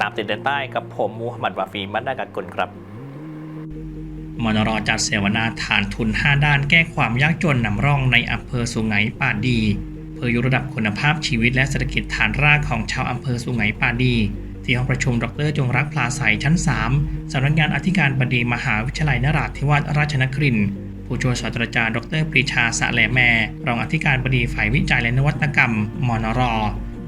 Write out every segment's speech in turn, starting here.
ตามติดเดินใต้กับผมมูฮัมหมัดวาฟีมัดดากากุลครับมนรจัดเสวนาฐานทุน 5 ด้านแก้ความยากจนนำร่องในอำเภอสุไหงป่าดี เพื่อยกระดับคุณภาพชีวิตและเศรษฐกิจฐานรากของชาวอำเภอสุไหงป่าดี ที่ห้องประชุมดรจงรักพลาใสชั้น 3สำนักงานอธิการบดีมหาวิทยาลัยนราธิวาสราชนครินทร์ผู้ช่วยศาสตราจารย์ดรปรีชาสะแหลแมรองอธิการบดีฝ่ายวิจัยและนวัตกรรม มนร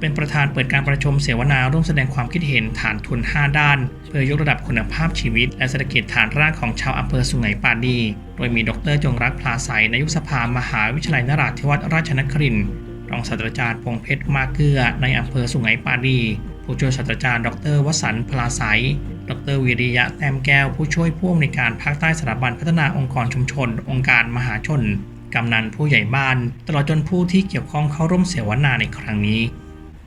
เป็นประธานเปิดการประชุมเสวนาร่วมแสดงความคิดเห็นฐานทุน 5 ด้าน เพื่อยกระดับคุณภาพชีวิต และเศรษฐกิจฐานรากของชาวอำเภอสุไหงปาดี โดยมีดรจงรักพลาใสนายกสภามหาวิทยาลัยนราธิวาสราชนครินทร์ รองศาสตราจารย์พงเพชรมาเกือในอำเภอสุไหงปาดี ผู้ช่วยศาสตราจารย์ ดรวสันต์พลาใสดรวิริยะแต้มแก้ว ผู้ช่วยผู้อำนวยการภาคใต้สถาบันพัฒนาองค์กรชุมชน องค์การมหาชน กำนันผู้ใหญ่บ้าน ตลอดจนผู้ที่เกี่ยวข้องเข้าร่วมเสวนาในครั้งนี้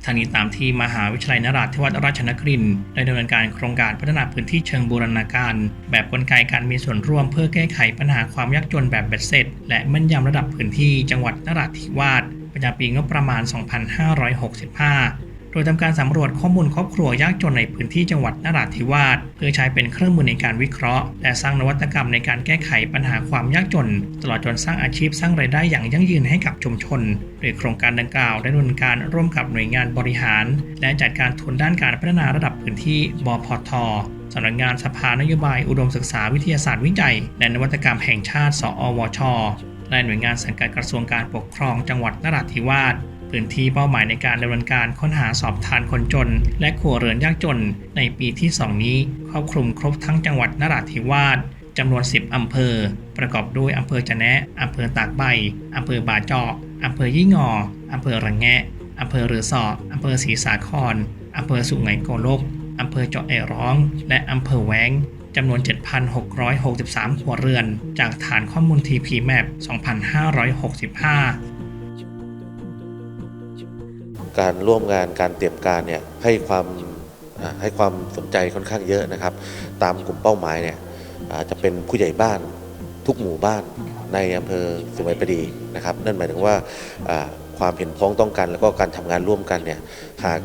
ทางนี้ตามที่มหาวิทยาลัยนราธิวาสราชนครินทร์ได้ดำเนินการโครงการพัฒนาพื้นที่เชิงบูรณาการ แบบกลไกการมีส่วนร่วมเพื่อแก้ไขปัญหาความยากจนแบบเบ็ดเสร็จ และแม่นยำระดับพื้นที่จังหวัดนราธิวาส ประจำปีงบประมาณ 2565 โดยทำการสำรวจข้อมูลครอบครัวยากจนในพื้นที่จังหวัดนราธิวาสเพื่อใช้เป็นเครื่องมือในการวิเคราะห์ และสร้างนวัตกรรมในการแก้ไขปัญหาความยากจน ตลอดจนสร้างอาชีพสร้างรายได้อย่างยั่งยืนให้กับชุมชน โดยโครงการดังกล่าวได้ดำเนินการร่วมกับหน่วยงานบริหาร และจัดการทุนด้านการพัฒนาระดับพื้นที่บพทสำนักงานสภานโยบายอุดมศึกษาวิทยาศาสตร์วิจัย และนวัตกรรมแห่งชาติ สอวช และหน่วยงานสังกัดกระทรวงการปกครองจังหวัดนราธิวาสพื้นที่เป้าหมายในการดำเนินการค้นหาสอบทานคนจน และครัวเรือนยากจน ในปีที่ 2 นี้ครอบคลุมครบทั้งจังหวัดนราธิวาสจำนวน 10 อำเภอ ประกอบด้วยอำเภอจะแนะอำเภอตากใบอำเภอบาเจาะอำเภอยี่งออำเภอระแงะอำเภอเรือสออำเภอศรีสาครอำเภอสุไหงโกลกอำเภอเจาะแอร้อง และอำเภอแวง จำนวน 7,663ครัวเรือน จากฐานข้อมูล TP Map 2565การร่วมงานการเตรียมการเนี่ยให้ความให้ความสนใจค่อนข้างเยอะนะครับ ตามกลุ่มเป้าหมายเนี่ยอาจะเป็นผู้ใหญ่บ้านทุกหมู่บ้านในอำเภอสุไหงประดีนะครับ นั่นหมายถึงว่าความเห็นพ้องต้องกัน แล้วก็การทำงานร่วมกันเนี่ยหาก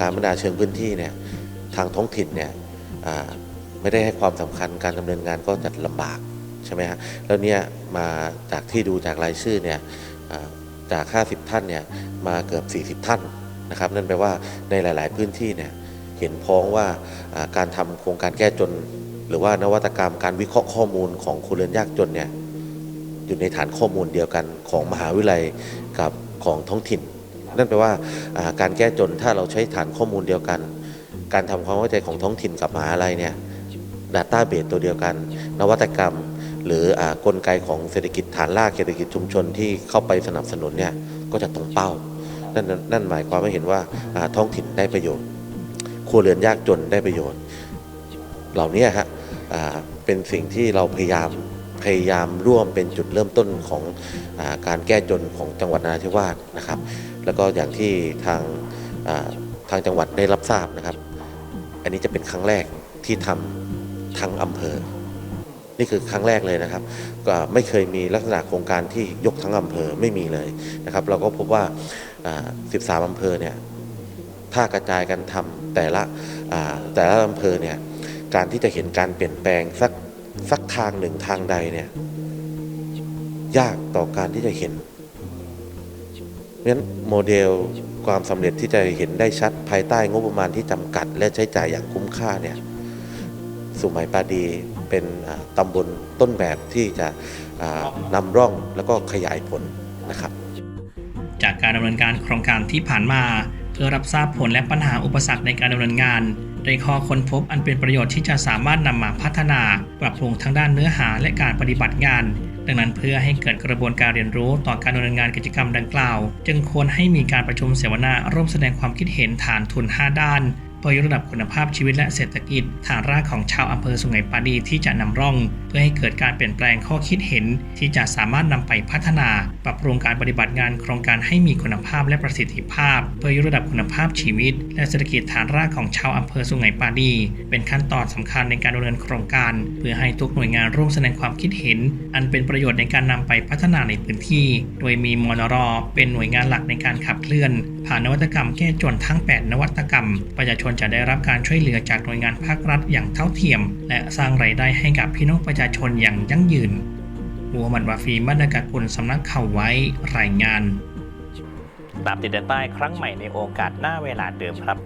การพัฒนาเชิงพื้นที่เนี่ยทางท้องถิ่นเนี่ย ไม่ได้ให้ความสำคัญการดำเนินงานก็จะลำบากใช่ไหมฮะแล้วเนี่ยมาจากที่ดูจากรายชื่อเนี่ยจาก 50 ท่านเนี่ยมาเกือบ 40 ท่านนะครับนั่นแปลว่าในหลาย ๆ พื้นที่เนี่ยเห็นพ้องว่าการทำโครงการแก้จน หรือว่านวัตกรรมการวิเคราะห์ข้อมูลของครัวเรือนยากจนเนี่ยอยู่ในฐานข้อมูลเดียวกันของมหาวิทยาลัยกับของท้องถิ่น นั่นแปลว่าการแก้จนถ้าเราใช้ฐานข้อมูลเดียวกัน การทำความเข้าใจของท้องถิ่นกับมหาลัยเนี่ย ดัตต้าเบสตัวเดียวกัน นวัตกรรม หรืออกลไกของเศรษฐกิจฐานรากเศรษฐกิจชุมชนที่เข้าไปสนับสนุนเนี่ยก็จะตรงเป้า นั่นนั่นหมายความว่าเห็นว่าท้องถิ่นได้ประโยชน์ ครัวเรือนยากจนได้ประโยชน์ เหล่านี้ฮะเป็นสิ่งที่เราพยายามพยายามร่วมเป็นจุดเริ่มต้นของอาการแก้จนของจังหวัดนราธิวาสนะครับ แล้วก็อย่างที่ทางาทางจังหวัดได้รับทราบนะครับ อันนี้จะเป็นครั้งแรกที่ทำ ทั้งอำเภอ นี่คือครั้งแรกเลยนะครับ ก็ไม่เคยมีลักษณะโครงการที่ยกทั้งอำเภอไม่มีเลยนะครับ เราก็พบว่า 13 อำเภอเนี่ยถ้ากระจายกันทำแต่ละแต่ละอำเภอเนี่ยการที่จะเห็นการเปลี่ยนแปลงสักสักทางหนึ่งทางใดเนี่ยยากต่อการที่จะเห็นเพราะฉะนั้นโมเดลความสำเร็จที่จะเห็นได้ชัดภายใต้งบประมาณที่จำกัด และใช้จ่ายอย่างคุ้มค่าเนี่ย สุไหมปาดีเป็นตำบลต้นแบบที่จะนำร่องแล้วก็ขยายผลนะครับ จากการดำเนินการโครงการที่ผ่านมา เพื่อรับทราบผลและปัญหาอุปสรรคในการดำเนินงานได้ข้อค้นพบอันเป็นประโยชน์ที่จะสามารถนำมาพัฒนา ปรับปรุงทั้งด้านเนื้อหาและการปฏิบัติงาน ดังนั้นเพื่อให้เกิดกระบวนการเรียนรู้ต่อการดำเนินงานกิจกรรมดังกล่าว จึงควรให้มีการประชุมเสวนาร่วมแสดงความคิดเห็นฐานทุน 5 ด้าน เพื่อยกระดับคุณภาพชีวิตและเศรษฐกิจฐานรากของชาวอำเภอสุไหงปาดีที่จะนำร่อง เพื่อให้เกิดการเปลี่ยนแปลงข้อคิดเห็น ที่จะสามารถนำไปพัฒนา ปรับปรุงการปฏิบัติงานโครงการให้มีคุณภาพและประสิทธิภาพ เพื่อยกระดับคุณภาพชีวิต และเศรษฐกิจฐานรากของชาวอำเภอสุไหงปาดี เป็นขั้นตอนสำคัญในการดำเนินโครงการ เพื่อให้ทุกหน่วยงานร่วมแสดงความคิดเห็น อันเป็นประโยชน์ในการนำไปพัฒนาในพื้นที่ โดยมีมนรเป็นหน่วยงานหลักในการขับเคลื่อน ผ่านนวัตกรรมแก้จนทั้ง 8 นวัตกรรม ประชาชนจะได้รับการช่วยเหลือจากหน่วยงานภาครัฐอย่างเท่าเทียม และสร้างรายได้ให้กับพี่น้องประชาชนอย่างยั่งยืนมูฮัมหมัดวาฟีมัดดากากุลสำนักข่าวไว้รายงาน ตามติดแดนใต้ครั้งใหม่ในโอกาสหน้าเวลาเดิมครับ